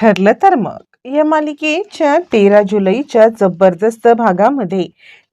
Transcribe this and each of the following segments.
ठरलं तर मग. या मालिकेच्या तेरा जुलैच्या जबरदस्त भागामध्ये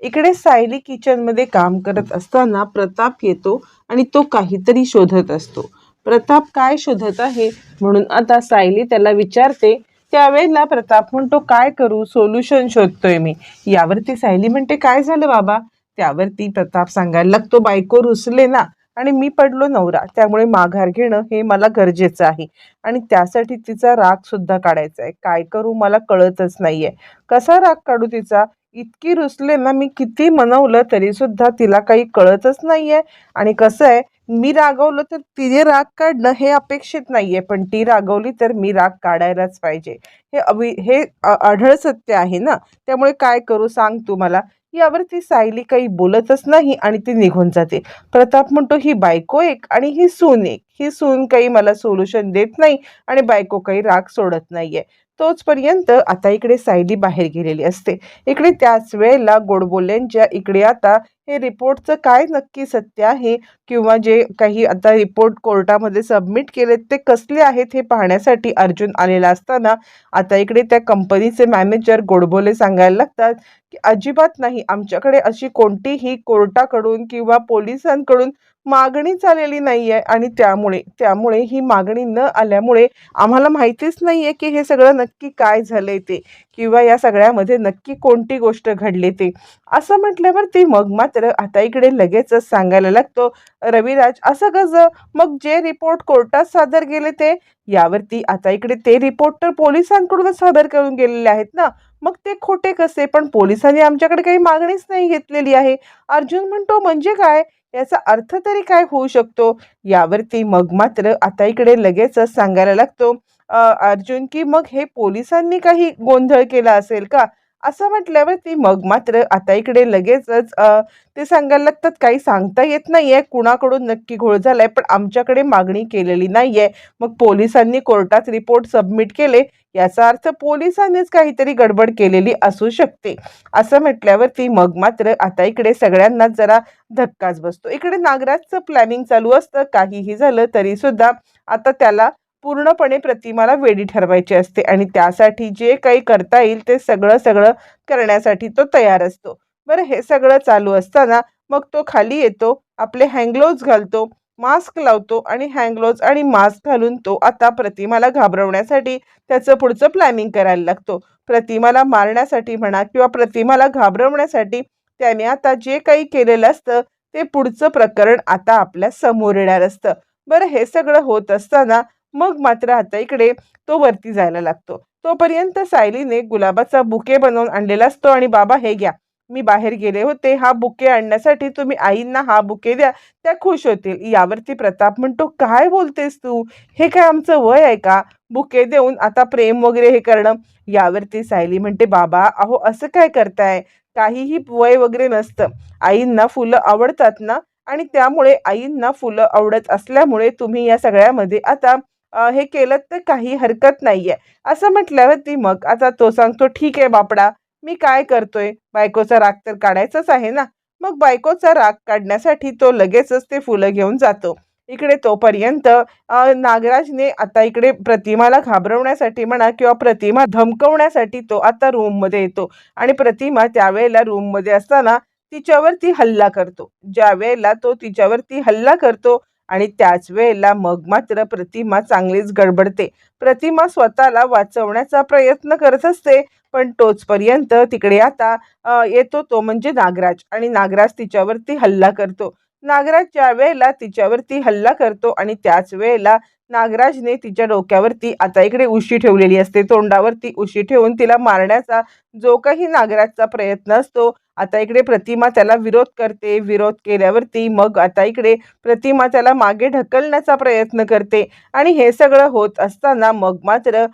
इकडे सायली किचनमध्ये काम करत असताना प्रताप येतो आणि तो काहीतरी शोधत असतो. प्रताप काय शोधत आहे म्हणून आता सायली त्याला विचारते. त्यावेळेला प्रताप म्हणतो काय करू? सोल्युशन शोधतोय मी. यावरती सायली म्हणते काय झालं बाबा? त्यावरती प्रताप सांगायला लागतो बायको रुसले ना. आणि मी पडलो नवरा. त्यामुळे माघार घेणं हे मला गरजेचं आहे. आणि त्यासाठी तिचा राग सुद्धा काढायचा आहे. काय करू मला कळतच नाहीये. कसा राग काढू तिचा? इतकी रुसले ना मी किती मनवलं तरी सुद्धा तिला काही कळतच नाहीये. आणि कसं आहे मी रागवलं तर तिने राग काढणं हे अपेक्षित नाहीये पण ती रागवली तर मी राग काढायलाच पाहिजे. हे अवि हे आढळ सत्य आहे ना? त्यामुळे काय करू सांग तू मला यावरती सायली काही बोलतच नाही आणि ती निघून जाते. प्रताप म्हणतो ही बायको एक आणि ही सून एक. ही सून काही मला सोल्युशन देत नाही आणि बायको काही राग सोडत नाहीये. तोचपर्यंत आता इकडे सायली बाहेर गेलेली असते. इकडे त्याच वेळेला गोडबोल्यांच्या इकडे आता हे रिपोर्टचं काय नक्की सत्य आहे किंवा जे काही आता रिपोर्ट कोर्टामध्ये सबमिट केलेत ते कसले आहेत हे पाहण्यासाठी अर्जुन आलेला असताना आता इकडे त्या कंपनीचे मॅनेजर गोडबोले सांगायला लागतात की अजिबात नाही आमच्याकडे अशी कोणतीही कोर्टाकडून किंवा पोलिसांकडून मागणीच आलेली नाही आहे आणि त्यामुळे त्यामुळे ही मागणी न आल्यामुळे आम्हाला माहितीच नाही आहे की हे सगळं नक्की काय झालंय ते किंवा या सगळ्यामध्ये नक्की कोणती गोष्ट घडली ते. असं म्हटल्यावर ती मग मात्र आता इकडे लगेचच सांगायला लागतो रविराज असं कसं? मग जे रिपोर्ट कोर्टात सादर केले ते यावरती आता इकडे ते रिपोर्ट तर पोलिसांकडूनच सादर करून गेलेले आहेत ना? मग ते खोटे कसे? पण पोलिसांनी आमच्याकडे काही मागणीच नाही घेतलेली आहे. अर्जुन म्हणतो म्हणजे काय? याचा अर्थ तरी काय होऊ शकतो? यावरती मग मात्र आता इकडे लगेचच सांगायला लागतो अर्जुन की मग हे पोलिसांनी काही गोंधळ केला असेल का? असं म्हटल्यावरती मग मात्र आता इकडे लगेचच ते सांगायला लागतात काही सांगता येत नाहीये कुणाकडून नक्की घोळ झालाय पण आमच्याकडे मागणी केलेली नाहीये. मग पोलिसांनी कोर्टात रिपोर्ट सबमिट केले याचा अर्थ पोलिसांनीच काहीतरी गडबड केलेली असू शकते. असं म्हटल्यावरती मग मात्र आता इकडे सगळ्यांनाच जरा धक्काच बसतो. इकडे नागराजचं प्लॅनिंग चालू असतं. काहीही झालं तरी सुद्धा आता त्याला पूर्णपणे प्रतिमाला वेडी ठरवायची असते आणि त्यासाठी जे काही करता येईल ते सगळं सगळं करण्यासाठी तो तयार असतो. बरं हे सगळं चालू असताना मग तो खाली येतो आपले हँगलोज घालतो मास्क लावतो आणि हँगलोज आणि मास्क घालून तो आता प्रतिमाला घाबरवण्यासाठी त्याचं पुढचं प्लॅनिंग करायला लागतो. प्रतिमाला मारण्यासाठी म्हणा किंवा प्रतिमाला घाबरवण्यासाठी त्याने आता जे काही केलेलं असतं ते पुढचं प्रकरण आता आपल्यासमोर येणार असतं. बरं हे सगळं होत असताना मग मात्र आता इकडे तो वरती जायला लागतो. तोपर्यंत सायलीने गुलाबाचा बुके बनवून आणलेला असतो आणि बाबा हे घ्या. मी बाहेर गेले होते हा बुके आणण्यासाठी तुम्ही आईंना हा बुके द्या त्या खुश होतील. यावरती प्रताप म्हणतो काय बोलतेस तू? हे काय आमचं वय आहे का? बुके देऊन आता प्रेम वगैरे हे करणं. यावरती सायली म्हणते बाबा अहो असं काय करताय? काहीही वय वगैरे नसतं. आईंना फुलं आवडतात ना? आणि त्यामुळे आईंना फुलं आवडत असल्यामुळे तुम्ही या सगळ्यामध्ये आता हे केलं तर काही हरकत नाही आहे असं म्हटल्यावरती मग आता तो सांगतो ठीक आहे बापडा मी काय करतोय? बायकोचा राग तर काढायचाच आहे ना? मग बायकोचा राग काढण्यासाठी तो लगेचच ते फुलं घेऊन जातो. इकडे तोपर्यंत नागराजने आता इकडे प्रतिमाला घाबरवण्यासाठी म्हणा किंवा प्रतिमा धमकवण्यासाठी तो आता रूममध्ये येतो. आणि प्रतिमा त्यावेळेला रूममध्ये असताना तिच्यावरती हल्ला करतो. ज्या वेळेला तो तिच्यावरती हल्ला करतो आणि त्याच वेळेला मग मात्र प्रतिमा चांगलीच गडबडते. प्रतिमा स्वतःला वाचवण्याचा प्रयत्न करत असते पण तोचपर्यंत तिकडे आता येतो तो म्हणजे नागराज आणि नागराज तिच्यावरती हल्ला करतो. नागराज ज्या वेळेला तिच्यावरती हल्ला करतो आणि त्याच वेळेला नागराजने तिच्या डोक्यावरती आता इकडे उशी ठेवलेली असते. तोंडावरती उशी ठेवून तिला मारण्याचा जो काही नागराजचा प्रयत्न असतो आता इकडे प्रतिमा त्याला विरोध करते विरोध केल्यावरती मग आता इकडे प्रतिमा त्याला मागे ढकलण्याचा प्रयत्न करते. आणि हे सगळं होत असताना मग मात्र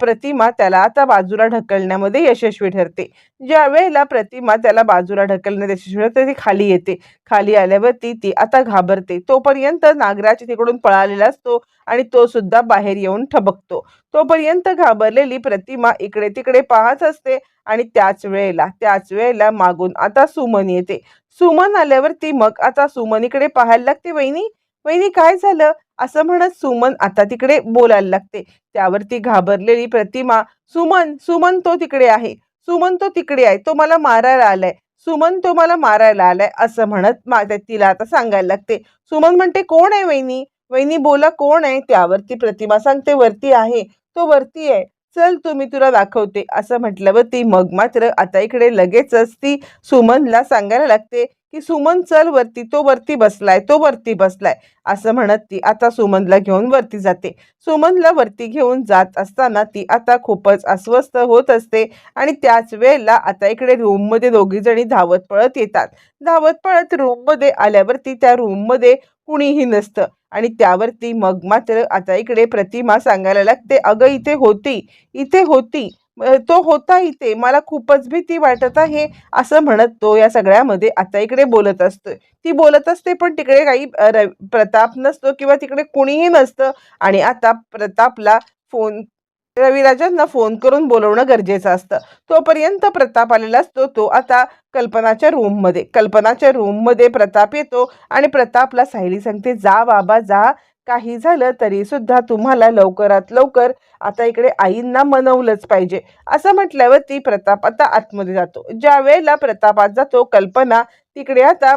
प्रतिमा त्याला आता बाजूला ढकलण्यामध्ये यशस्वी ठरते. ज्या वेळेला प्रतिमा त्याला बाजूला ढकलण्यात यशस्वी ठरते ती खाली येते. खाली आल्यावरती ती आता घाबरते. तोपर्यंत नागराज तिकडून पळालेला असतो आणि तो सुद्धा बाहेर येऊन ठबकतो. तोपर्यंत घाबरलेली प्रतिमा इकडे तिकडे पाहत असते आणि त्याच वेळेला त्याच वेळेला मागून आता सुमन येते. सुमन आल्यावरती मग आता सुमन इकडे पाहायला लागते वहिनी वहिनी काय झालं? असं म्हणत सुमन आता तिकडे बोलायला लागते. त्यावरती घाबरलेली प्रतिमा सुमन सुमन तो तिकडे आहे. सुमन तो तिकडे आहे. तो मला मारायला आलाय. सुमन तो मला मारायला आलाय. असं म्हणत माझ्या तिला आता सांगायला लागते. सुमन म्हणते कोण आहे वहिनी? वहिनी बोला कोण आहे? त्यावरती प्रतिमा सांगते वरती आहे. तो वरती आहे. चल तुम्ही तुला दाखवते. असं म्हटल्यावर ती मग मात्र आता इकडे लगेचच ती सुमनला सांगायला लागते की सुमन चल वरती. तो वरती बसलाय. तो वरती बसलाय. असं म्हणत ती आता सुमनला घेऊन वरती जाते. सुमनला वरती घेऊन जात असताना ती आता खूपच अस्वस्थ होत असते आणि त्याच वेळेला आता इकडे रूममध्ये दोघी जणी धावत पळत येतात. धावत पळत रूममध्ये आल्यावरती त्या रूममध्ये कुणीही नसतं. आणि त्यावरती मग मात्र आता इकडे प्रतिमा सांगायला लागते अगं इथे होती इथे होती तो होता इथे मला खूपच भीती वाटत आहे असं म्हणत तो या सगळ्यामध्ये आता इकडे बोलत असतोय. ती बोलत असते पण तिकडे काही प्रताप नसतो किंवा तिकडे कुणीही नसतं. आणि आता प्रतापला फोन रविराजांना फोन करून बोलवणं गरजेचं असतं. तोपर्यंत प्रताप आलेला असतो तो आता कल्पनाच्या रूममध्ये कल्पनाच्या रूममध्ये प्रताप येतो आणि प्रतापला सायली सांगते जा बाबा जा. काही झालं तरी सुद्धा तुम्हाला लवकरात लवकर आता इकडे आईंना मनवलंच पाहिजे. असं म्हटल्यावर ती प्रताप आता आतमध्ये जातो. ज्या वेळेला प्रतापात जातो कल्पना तिकडे आता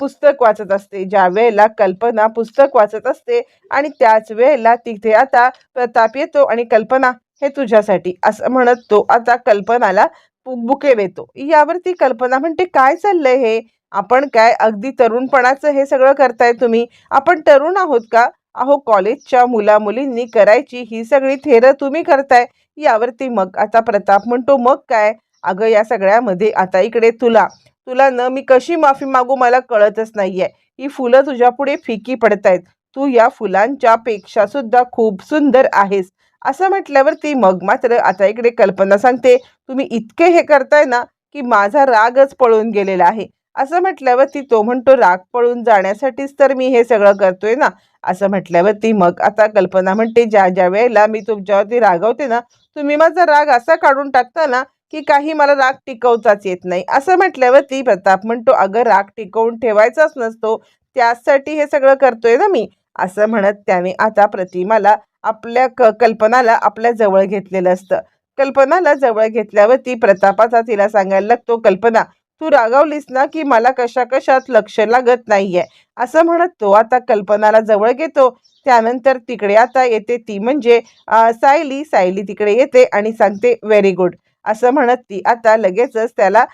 पुस्तक वाचत असते. ज्या वेळेला कल्पना पुस्तक वाचत असते आणि त्याच वेळेला तिथे आता प्रताप येतो आणि कल्पना हे तुझ्यासाठी असं म्हणत तो आता कल्पनाला बुके देतो. यावरती कल्पना म्हणते काय चाललंय हे? आपण काय अगदी तरुणपणाचं हे सगळं करताय तुम्ही? आपण तरुण आहोत का? अहो कॉलेजच्या मुला मुलींनी करायची ही सगळी थेरं तुम्ही करताय. यावरती मग आता प्रताप म्हणतो मग काय? अगं या सगळ्यामध्ये आता इकडे तुला तुला न मी कशी माफी मागू मला कळतच नाहीये. ही फुलं तुझ्या पुढे फिकी पडतायत. तू या फुलांच्या पेक्षा सुद्धा खूप सुंदर आहेस. असं म्हटल्यावर ती मग मात्र आता इकडे कल्पना सांगते तुम्ही इतके हे करताय ना की माझा रागच पळून गेलेला आहे. असं म्हटल्यावर ती तो म्हणतो राग पळून जाण्यासाठीच तर मी हे सगळं करतोय ना. असं म्हटल्यावर ती मग आता कल्पना म्हणते ज्या ज्या वेळेला मी तुमच्यावरती रागवते ना तुम्ही माझा राग असा काढून टाकता ना की काही मला राग टिकवताच येत नाही. असं म्हटल्यावर ती प्रताप म्हणतो अगं राग टिकवून ठेवायचाच नसतो. त्यासाठी हे सगळं करतोय ना मी. असं म्हणत त्याने आता प्रतिमाला आपल्या क कल्पनाला आपल्या जवळ घेतलेलं असतं. कल्पनाला जवळ घेतल्यावरती प्रतापाचा तिला सांगायला लागतो कल्पना तू रागावलीस ना की मला कशा कशात लक्ष लागत नाहीये? असं म्हणत तो आता कल्पनाला जवळ घेतो. त्यानंतर तिकडे आता येते ती म्हणजे सायली सायली तिकडे येते आणि सांगते व्हेरी गुड. असं म्हणत ती. आता लगेचच त्याला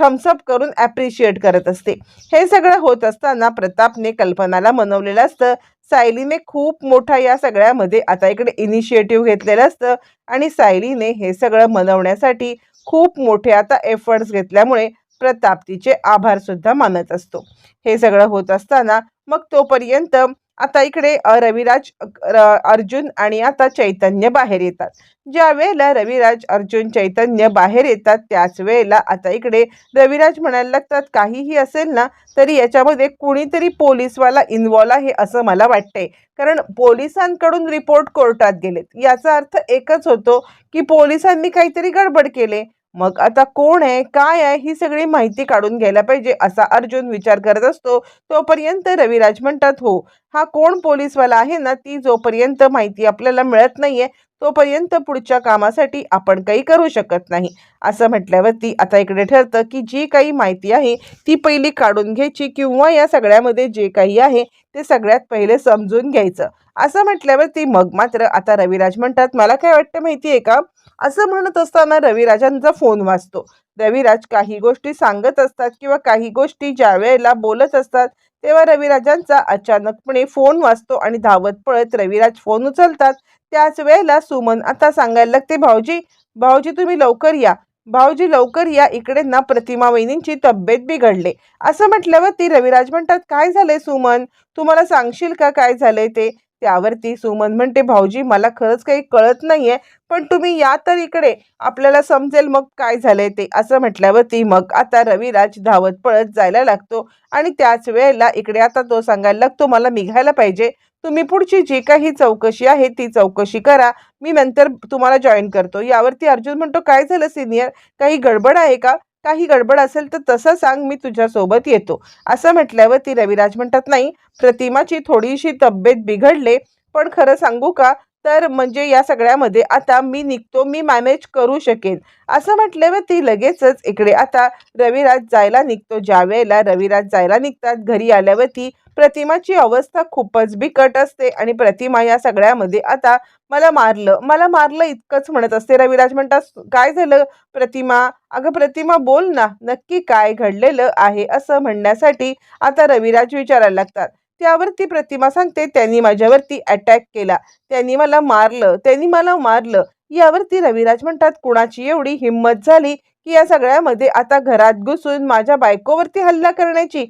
थम्सअप करून ॲप्रिशिएट करत असते. हे सगळं होत असताना प्रतापने कल्पनाला मनवलेलं असतं. सायलीने खूप मोठा या सगळ्यामध्ये आता इकडे इनिशिएटिव्ह घेतलेलं असतं. आणि सायलीने हे सगळं मनवण्यासाठी खूप मोठे आता एफर्ट्स घेतल्यामुळे प्रताप तिचे आभारसुद्धा मानत असतो. हे सगळं होत असताना मग तोपर्यंत आता इकडे रविराज र- अर्जुन आणि आता चैतन्य बाहेर येतात. ज्या वेळेला रविराज अर्जुन चैतन्य बाहेर येतात त्याच वेळेला आता इकडे रविराज म्हणायला लागतात काहीही असेल ना तरी याच्यामध्ये कुणीतरी पोलीसवाला इन्व्हॉल्व आहे असं मला वाटतंय. कारण पोलिसांकडून रिपोर्ट कोर्टात गेलेत. याचा अर्थ एकच होतो की पोलिसांनी काहीतरी गडबड केले. मग आता कोण आहे काय आहे ही सगळी माहिती काढून घ्यायला पाहिजे असा अर्जुन विचार करत असतो. तोपर्यंत रविराज म्हणतात हो हा कोण पोलीसवाला आहे ना ती जोपर्यंत माहिती आपल्याला मिळत नाहीये तोपर्यंत पुढच्या कामासाठी आपण काही करू शकत नाही. असं म्हटल्यावरती आता इकडे ठरतं की जी काही माहिती आहे ती पहिली काढून घ्यायची किंवा या सगळ्यामध्ये जे काही आहे ते सगळ्यात पहिले समजून घ्यायचं. असं म्हटल्यावरती मग मात्र आता रविराज म्हणतात मला काय वाटतं माहिती आहे का? असं म्हणत असताना रविराजांचा फोन वाजतो. रविराज काही गोष्टी सांगत असतात किंवा काही गोष्टी ज्या वेळेला बोलत असतात तेव्हा रविराजांचा अचानकपणे फोन वाजतो आणि धावत पळत रविराज फोन उचलतात. त्याच वेळेला सुमन आता सांगायला लागते भाऊजी भाऊजी तुम्ही लवकर या. भाऊजी लवकर या. इकडे ना प्रतिमा वहिनींची तब्येत बिघडले. असं म्हटल्यावर ती रविराज म्हणतात काय झालंय सुमन? तुम्हाला सांगशील का काय झालंय ते? त्यावरती सुमन म्हणते भाऊजी मला खरंच काही कळत नाहीये पण तुम्ही या तर इकडे. आपल्याला समजेल मग काय झालंय ते. असं म्हटल्यावरती मग आता रविराज धावत पळत जायला लागतो आणि त्याच वेळेला इकडे आता तो सांगायला लागतो मला निघायला पाहिजे. तुम्ही पुढची जी काही चौकशी आहे ती चौकशी करा. मी नंतर तुम्हाला जॉईन करतो. यावरती अर्जुन म्हणतो काय झालं सिनियर? काही गडबड आहे का? काही गडबड असेल तर तसं सांग मी तुझ्यासोबत येतो. असं म्हटल्यावर ती रविराज म्हणतात नाही प्रतिमाची थोडीशी तब्येत बिघडले पण खरं सांगू का? तर म्हणजे या सगळ्यामध्ये आता मी निघतो मी मॅनेज करू शकेन. असं म्हटल्यावरती लगेचच इकडे आता रविराज जायला निघतो. ज्या वेळेला रविराज जायला निघतात घरी आल्यावरती प्रतिमाची अवस्था खूपच बिकट असते आणि प्रतिमा या सगळ्यामध्ये आता मला मारलं. मला मारलं इतकंच म्हणत असते. रविराज म्हणतात काय झालं? प्रतिमा अगं प्रतिमा बोल ना. नक्की काय घडलेलं आहे? असं म्हणण्यासाठी आता रविराज विचारायला लागतात. त्यावरती प्रतिमा सांगते. त्यांनी माझ्यावरती अटॅक केला. त्यांनी मला मारलं. त्यांनी मला मारलं. यावरती रविराज म्हणतात कुणाची एवढी हिंमत झाली की या सगळ्यामध्ये आता घरात घुसून माझ्या बायकोवरती हल्ला करण्याची?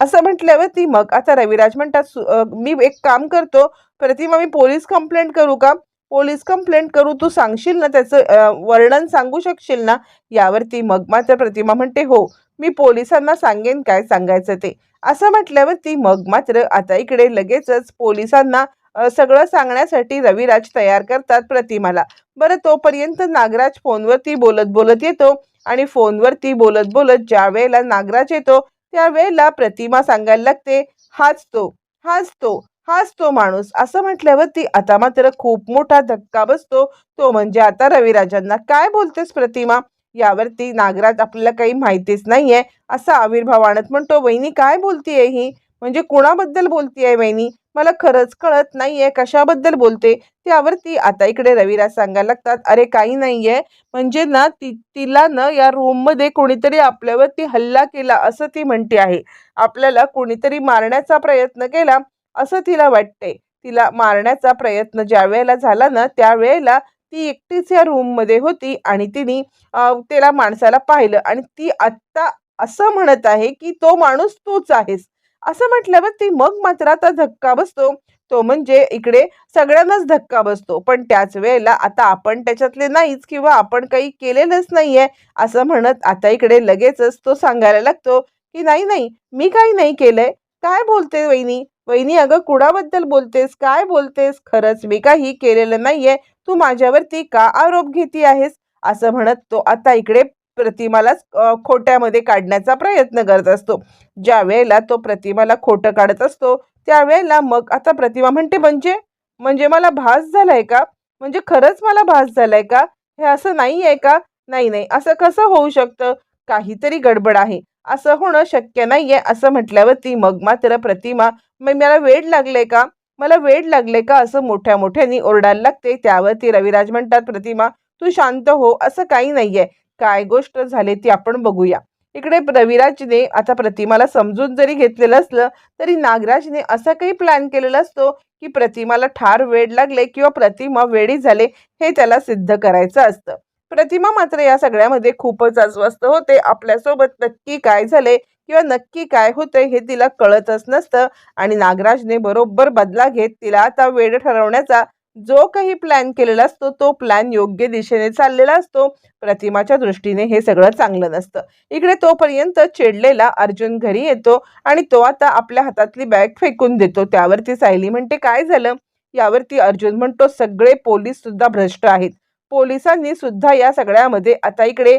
असं म्हटल्यावरती मग आता रविराज म्हणतात "सु- मी एक काम करतो. प्रतिमा मी पोलीस कंप्लेंट करू का? पोलीस कंप्लेंट करू तू सांगशील ना त्याचं वर्णन सांगू शकशील ना? यावरती मग मात्र प्रतिमा म्हणते हो मी पोलिसांना सांगेन काय सांगायचं ते. असं म्हटल्यावर ती मग मात्र आता इकडे लगेचच पोलिसांना सगळं सांगण्यासाठी रविराज तयार करतात प्रतिमाला. बरं तोपर्यंत नागराज फोनवरती बोलत बोलत येतो आणि फोनवरती बोलत बोलत ज्या वेळेला नागराज येतो त्यावेळेला प्रतिमा सांगायला लागते हाच तो हाच तो. हाच तो माणूस. असं म्हटल्यावरती आता मात्र खूप मोठा धक्का बसतो. तो म्हणजे आता रविराजांना काय बोलतेस प्रतिमा? यावरती नागराज आपल्याला काही माहितीच नाहीये. असा आविर्भाव आणत म्हणतो वहिनी काय बोलतीये ही? म्हणजे कुणाबद्दल बोलतीये वहिनी? मला खरंच कळत नाहीये कशाबद्दल बोलते. त्यावरती आता इकडे रविराज सांगायला लागतात अरे काही नाहीये. म्हणजे ना ती तिला ना या रूममध्ये कोणीतरी आपल्यावरती हल्ला केला असं ती म्हणते आहे. आपल्याला कोणीतरी मारण्याचा प्रयत्न केला. असं तिला वाटते तिला मारण्याचा प्रयत्न ज्या वेळेला झाला ना त्यावेळेला ती एकटीच या रूममध्ये होती आणि तिने त्याला माणसाला पाहिलं आणि ती आत्ता असं म्हणत आहे की तो माणूस तूच आहेस. असं म्हटल्यावर ती मग मात्र आता धक्का बसतो. तो म्हणजे इकडे सगळ्यांनाच धक्का बसतो. पण त्याच वेळेला आता आपण त्याच्यातले नाहीच किंवा आपण काही केलेलंच नाहीये असं म्हणत आता इकडे लगेचच तो सांगायला लागतो की नाही नाही मी काही नाही केलंय. काय बोलते वहिनी? वहिनी अगं कुणाबद्दल बोलतेस? काय बोलतेस? खरंच मी काही केलेलं नाहीये. तू माझ्यावरती का आरोप घेती आहेस? असं म्हणत तो आता इकडे प्रतिमालाच खोट्यामध्ये काढण्याचा प्रयत्न करत असतो. ज्या वेळेला तो प्रतिमाला खोटं काढत असतो त्यावेळेला मग आता प्रतिमा म्हणते म्हणजे? म्हणजे मला भास झालाय का? म्हणजे खरंच मला भास झालाय का? हे असं नाही आहे का? नाही नाही असं कसं होऊ शकतं? काहीतरी गडबड आहे. असं होणं शक्य नाहीये असं म्हटल्यावरती मग मात्र प्रतिमा मग मला वेड लागले का? मला वेड लागले का? असं मोठ्या मोठ्याने ओरडायला लागते. त्यावरती रविराज म्हणतात प्रतिमा तू शांत हो असं काही नाहीये. काय गोष्ट झाली ती आपण बघूया. इकडे रविराजने आता प्रतिमाला समजून जरी घेतलेलं असलं तरी नागराजने असा काही प्लॅन केलेला असतो की प्रतिमाला ठार वेड लागले किंवा प्रतिमा वेडी झाले हे त्याला सिद्ध करायचं असतं. प्रतिमा मात्र या सगळ्यामध्ये खूपच अस्वस्थ होते. आपल्यासोबत नक्की काय झाले किंवा नक्की काय होते हे तिला कळतच नसतं आणि नागराजने बरोबर बदला घेत तिला आता वेळ ठरवण्याचा जो काही प्लॅन केलेला असतो तो प्लॅन योग्य दिशेने चाललेला असतो. प्रतिमाच्या दृष्टीने हे सगळं चांगलं नसतं. इकडे तोपर्यंत चिडलेला अर्जुन घरी येतो आणि तो आता आपल्या हातातली बॅग फेकून देतो. त्यावरती सायली म्हणते काय झालं? यावरती अर्जुन म्हणतो सगळे पोलीस सुद्धा भ्रष्ट आहेत. पोलिसांनी सुद्धा या सगळ्यामध्ये आता इकडे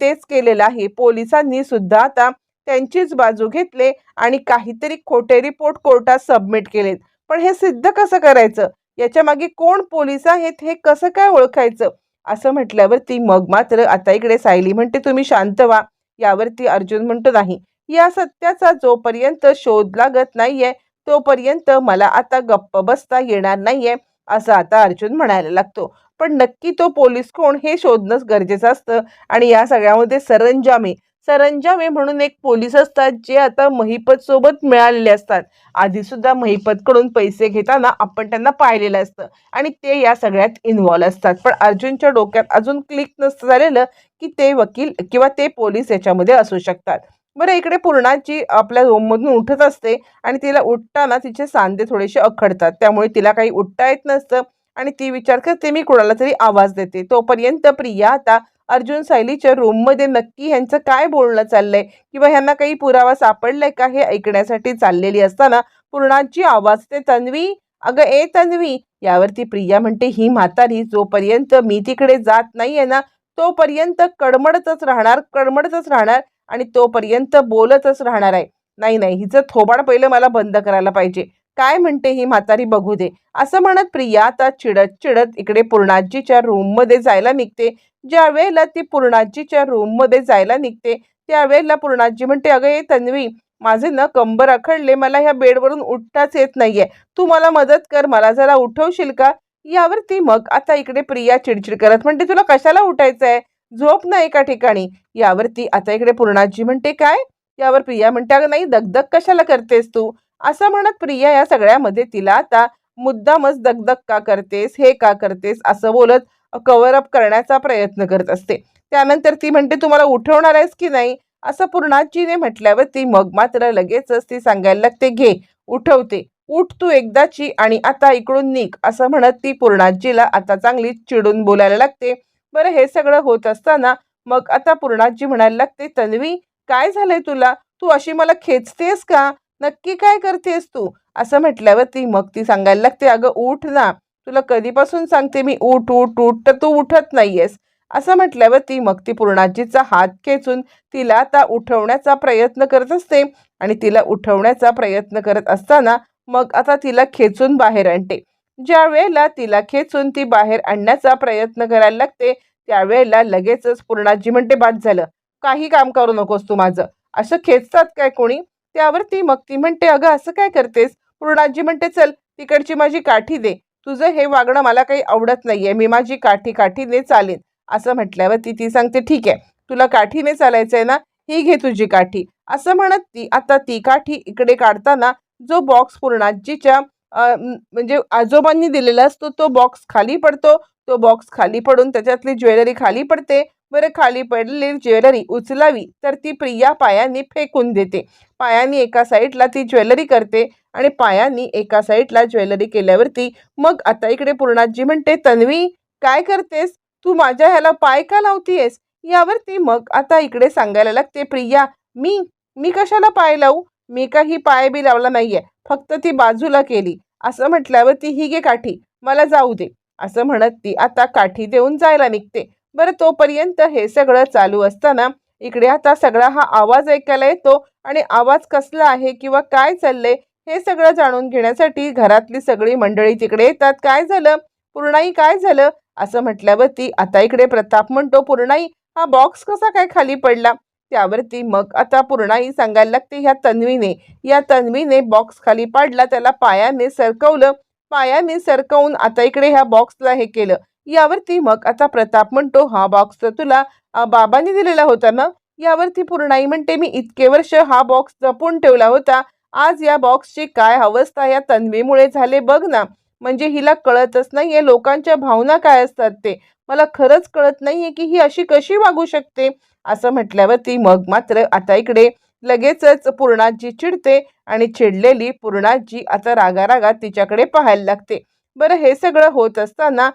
तेच केलेलं आहे. पोलिसांनी सुद्धा आता त्यांचीच बाजू घेतले आणि काहीतरी खोटे रिपोर्ट कोर्टात सबमिट केलेत. पण हे सिद्ध कसं करायचं? याच्या मागे कोण पोलीस आहेत हे कसं काय ओळखायचं? असं म्हटल्यावरती मग मात्र आता इकडे सायली म्हणते तुम्ही शांत व्हा. यावरती अर्जुन म्हणतो नाही. या सत्याचा जोपर्यंत शोध लागत नाहीये तोपर्यंत मला आता गप्प बसता येणार नाहीये असं आता अर्जुन म्हणायला लागतो. पण नक्की तो पोलीस कोण हे शोधणंच गरजेचं असतं. आणि या सगळ्यामध्ये सरंजामे. सरंजामे म्हणून एक पोलीस असतात जे आता महिपत सोबत मिळालेले असतात. आधी सुद्धा महिपतकडून पैसे घेताना आपण त्यांना पाहिलेलं असतं. आणि ते या सगळ्यात इन्व्हॉल्व असतात. पण अर्जुनच्या डोक्यात अजून क्लिक नसतं झालेलं की ते वकील किंवा ते पोलीस याच्यामध्ये असू शकतात. बरं इकडे पूर्णाची आपल्या रूममधून उठत असते आणि तिला उठताना तिचे सांधे थोडेसे अखडतात. त्यामुळे तिला काही उठता येत नसतं. आणि ती विचार करते मी कोणाला तरी आवाज देते. तोपर्यंत प्रिया आता अर्जुन सायलीच्या रूममध्ये नक्की ह्यांचं काय बोलणं चाललंय किंवा ह्यांना काही पुरावा सापडलाय का हे ऐकण्यासाठी चाललेली असताना पूर्णाची आवाज ते तन्वी. अगं ए तन्वी यावरती प्रिया म्हणते ही म्हातारी जोपर्यंत मी तिकडे जात नाहीये ना तोपर्यंत कडमडतच राहणार कडमडतच राहणार आणि तोपर्यंत बोलतच राहणार आहे. नाही नाही हिचं थोबाड पहिलं मला बंद करायला पाहिजे. काय म्हणते ही म्हातारी बघू दे. असं म्हणत प्रिया आता चिडत चिडत इकडे पूर्णाजीच्या रूममध्ये जायला निघते. ज्या वेळेला ती पूर्णाजीच्या रूममध्ये जायला निघते त्यावेळेला पूर्णाजी म्हणते अगं हे तन्वी माझे ना कंबर अखडले मला ह्या बेडवरून उठताच येत नाहीये. तू मला मदत कर मला जरा उठवशील का? यावरती मग आता इकडे प्रिया चिडचिड करत म्हणते तुला कशाला उठायचं आहे झोप ना एका ठिकाणी. यावरती आता इकडे पूर्णाजी म्हणते काय? यावर प्रिया म्हणते अगं नाही दगदग कशाला करतेस तू? असं म्हणत प्रिया या सगळ्यामध्ये तिला आता मुद्दामच दगदग का करतेस हे का करतेस असं बोलत कव्हरअप करण्याचा प्रयत्न करत असते. त्यानंतर ती म्हणते तुम्हाला उठवणार आहेस की नाही? असं पूर्णाजीने म्हटल्यावर ती मग मात्र लगेचच ती सांगायला लागते घे उठवते. उठ तू एकदाची आणि आता इकडून निक असं म्हणत ती पूर्णाजीला आता चांगली चिडून बोलायला लागते. बरं हे सगळं होत असताना मग आता पूर्णाजी म्हणायला लागते तन्वी काय झालंय तुला? तू अशी मला खेचतेस का? नक्की काय करतेस तू? असं म्हटल्यावर ती मग ती सांगायला लागते अगं उठ ना. तुला कधीपासून सांगते मी उठ उठ उठ तर तू उठत नाहीयेस. असं म्हटल्यावर ती मग ती पूर्णाजीचा हात खेचून तिला आता उठवण्याचा प्रयत्न करत असते आणि तिला उठवण्याचा प्रयत्न करत असताना मग आता तिला खेचून बाहेर आणते. ज्या वेळेला तिला खेचून ती बाहेर आणण्याचा प्रयत्न करायला लागते त्यावेळेला लगेचच पूर्णाजी म्हणते बाद झालं. काही काम करू नकोस तू माझं. असं खेचतात काय कोणी? त्यावर ती मग ती म्हणते अगं असं काय करतेस? पूर्णाजी म्हणते चल तिकडची माझी काठी दे. तुझं हे वागणं मला काही आवडत नाहीये. मी माझी काठी काठीने चालेन. असं म्हटल्यावर ती ती सांगते ठीक आहे. तुला काठीने चालायचं आहे ना? ही घे तुझी काठी. असं म्हणत ती आता ती काठी इकडे काढताना जो बॉक्स पूर्णाजीच्या म्हणजे आजोबांनी दिलेला असतो तो बॉक्स खाली पडतो. तो बॉक्स खाली पडून त्याच्यातली ज्वेलरी खाली पडते. बरं खाली पडलेली ज्वेलरी उचलावी तर ती प्रिया पायांनी फेकून देते. पायांनी एका साईडला ती ज्वेलरी करते आणि पायांनी एका साईडला ज्वेलरी केल्यावरती मग आता इकडे पूर्णाजी म्हणते तन्वी काय करतेस? तू माझ्या ह्याला पाय का लावतीयस? यावरती मग आता इकडे सांगायला लागते प्रिया मी मी कशाला पाय लावू? मी काही पाय बी लावला नाहीये फक्त ती बाजूला केली. असं म्हटल्यावर ती ही गे काठी मला जाऊ दे. असं म्हणत ती आता काठी देऊन जायला निघते. बरं तोपर्यंत हे सगळं चालू असताना इकडे आता सगळा हा आवाज ऐकायला येतो आणि आवाज कसला आहे किंवा काय चाललंय हे सगळं जाणून घेण्यासाठी घरातली सगळी मंडळी तिकडे येतात. काय झालं? पूर्णाई काय झालं? असं म्हटल्यावरती आता इकडे प्रताप म्हणतो पूर्णाई हा बॉक्स कसा काय खाली पडला? त्यावरती मग आता पूर्णाई सांगायला लागते ह्या तन्वीने या तन्वीने बॉक्स खाली पाडला त्याला पायाने सरकवलं. पायाने सरकवून आता इकडे ह्या बॉक्सला हे केलं. यावरती मग आता प्रताप म्हणतो हा बॉक्स तर तुला बाबांनी दिलेला होता ना? यावरती पूर्णाई म्हणते मी इतके वर्ष हा बॉक्स जपून ठेवला होता. आज या बॉक्सची काय अवस्था या तन्वीमुळे झाले बघ ना. म्हणजे हिला कळतच नाहीये लोकांच्या भावना काय असतात ते. मला खरंच कळत नाहीये की ही अशी कशी वागू शकते. असं म्हटल्यावर ती मग मात्र आता इकडे लगेचच पूर्णाजी चिडते आणि चिडलेली पूर्णाजी आता रागारागा तिच्याकडे पाहायला लागते. बरं हे सगळं होत असताना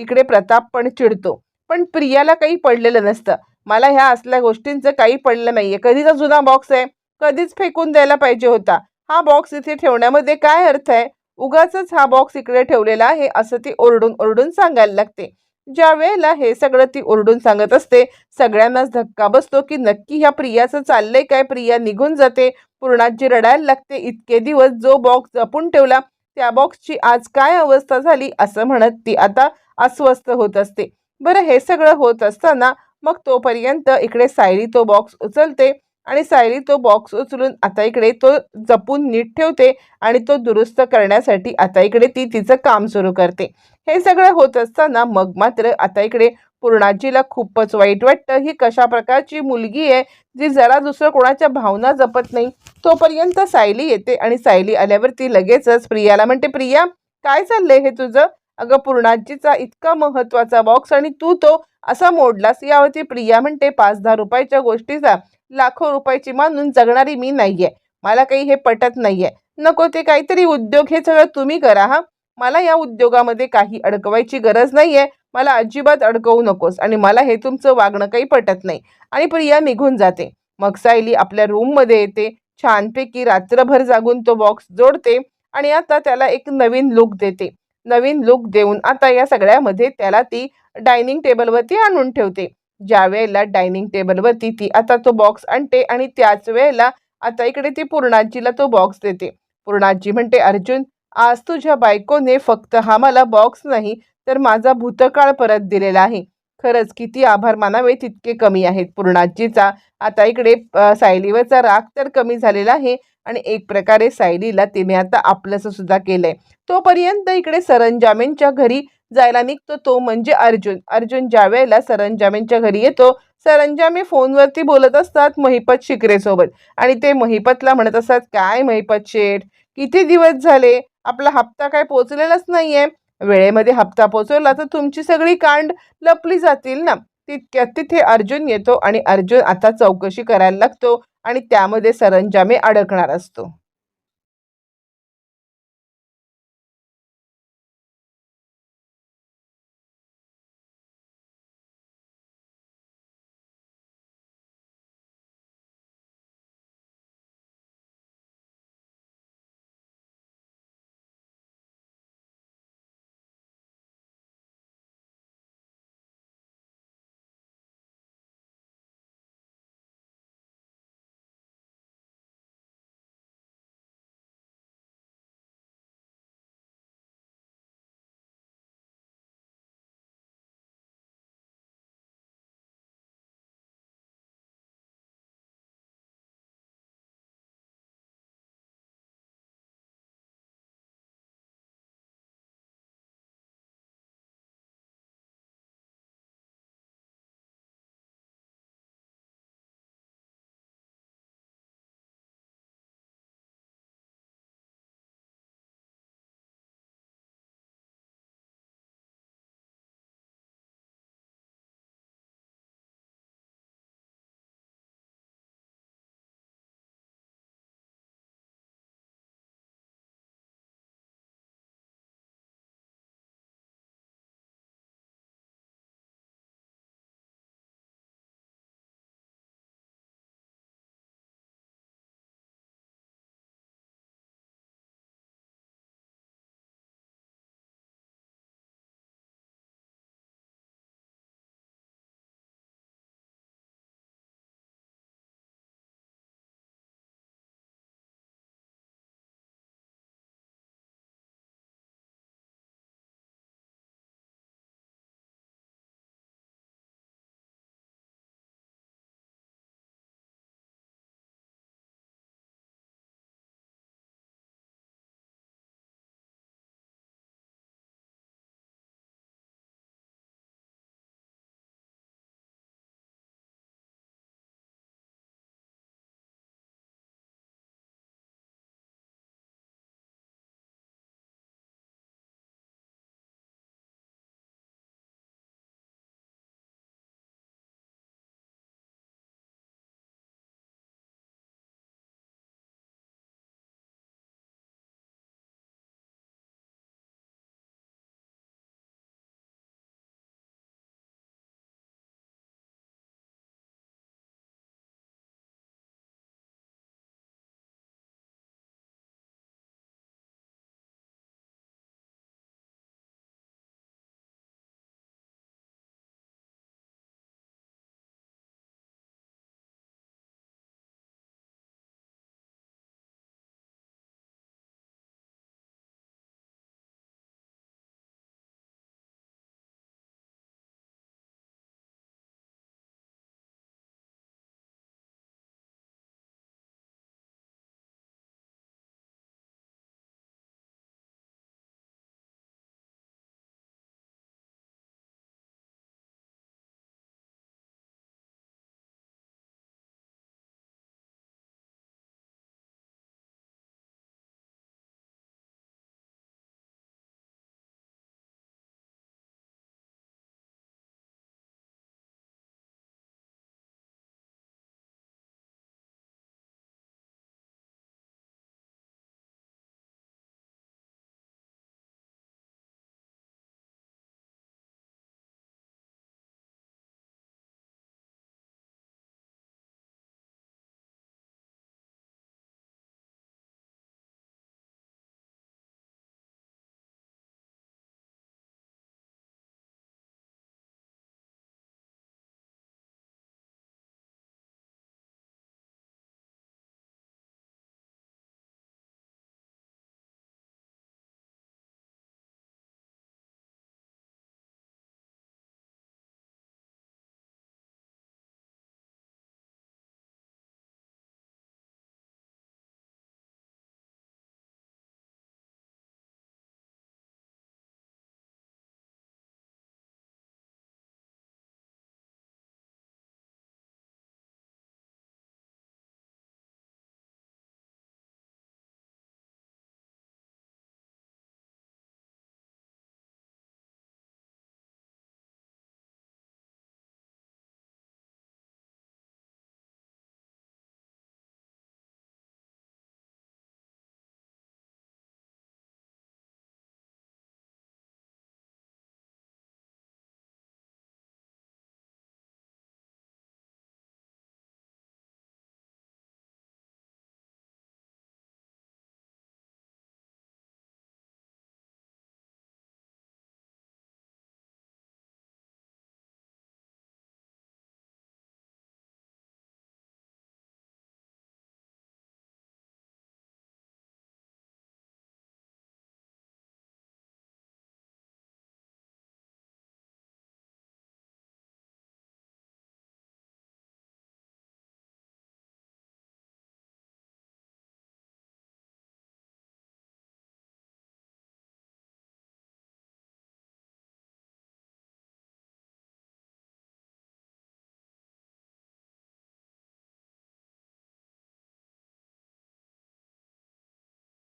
इकडे प्रताप पण चिडतो. पण प्रियाला काही पडलेलं नसतं. मला ह्या असल्या गोष्टींचं काही पडलं नाहीये. कधीचा जुना बॉक्स आहे. कधीच फेकून द्यायला पाहिजे होता. हा बॉक्स इथे ठेवण्यामध्ये काय अर्थ आहे? उगाच हा बॉक्स इकडे ठेवलेला आहे असं ती ओरडून ओरडून सांगायला लागते. ज्या वेळेला हे सगळं ती ओरडून सांगत असते सगळ्यांनाच धक्का बसतो की नक्की ह्या प्रियाचं चाललंय काय? प्रिया निघून जाते. पूर्णाजी रडायला लागते. इतके दिवस जो बॉक्स जपून ठेवला त्या बॉक्सची आज काय अवस्था झाली असं म्हणत ती आता अस्वस्थ होत असते. बरं हे सगळं होत असताना मग तोपर्यंत इकडे सायली तो बॉक्स उचलते आणि सायली तो बॉक्स उचलून आता इकडे तो जपून नीट ठेवते आणि तो दुरुस्त करण्यासाठी आता इकडे ती तिचं काम सुरू करते. हे सगळं होत असताना मग मात्र आता इकडे पूर्णाजीला खूपच वाईट वाटतं. ही कशा प्रकारची मुलगी आहे जी जरा दुसरं कोणाच्या भावना जपत नाही. तोपर्यंत सायली येते आणि सायली आल्यावरती लगेचच प्रियाला म्हणते प्रिया काय चाललंय हे तुझं? अगं पूर्णाजीचा इतका महत्त्वाचा बॉक्स आणि तू तो असा मोडलास यावरती प्रिया म्हणते पाच दहा रुपयाच्या गोष्टीचा लाखो रुपयाची मानून जगणारी मी नाहीये. मला काही हे पटत नाहीये. नको ते काहीतरी उद्योग हे सगळं तुम्ही करा हा. मला या उद्योगामध्ये काही अडकवायची गरज नाहीये. मला अजिबात अडकवू नकोस आणि मला हे तुमचं वागणं काही पटत नाही. आणि प्रिया निघून जाते. मग सायली आपल्या रूममध्ये येते. छानपैकी रात्रभर जागून तो बॉक्स जोडते आणि आता त्याला एक नवीन लुक देते. नवीन लुक देऊन आता या सगळ्यामध्ये त्याला ती डायनिंग टेबलवरती आणून ठेवते. ज्या वेळेला डायनिंग टेबलवरती ती आता तो बॉक्स आणते आणि त्याच वेळेला आता इकडे ती पूर्णाजीला तो बॉक्स देते. पूर्णाजी म्हणते अर्जुन आज तुझ्या बायकोने फक्त हा मला बॉक्स नाही तर माझा भूतकाळ परत दिलेला आहे. खरंच किती आभार मानावे तितके कमी आहेत पूर्णाजीचा. आता इकडे सायलीवरचा राग तर कमी झालेला आहे आणि एक प्रकारे सायलीला तिने आता आपलंसं सुद्धा केलंय. तोपर्यंत इकडे सरंजामेंच्या घरी जायला निघतो तो म्हणजे अर्जुन. अर्जुन ज्या वेळेला सरंजामेंच्या घरी येतो सरंजामे फोनवरती बोलत असतात महिपत शिकरेसोबत आणि ते महिपतला म्हणत असतात काय महिपत शेठ किती दिवस झाले? आपला हप्ता काय पोचलेलाच नाहीये. वेळेमध्ये हप्ता पोचवला तर तुमची सगळी कांड लपली जातील ना. तितक्यात तिथे अर्जुन येतो आणि अर्जुन आता चौकशी करायला लागतो आणि त्यामध्ये सरंजामे अडकणार असतो.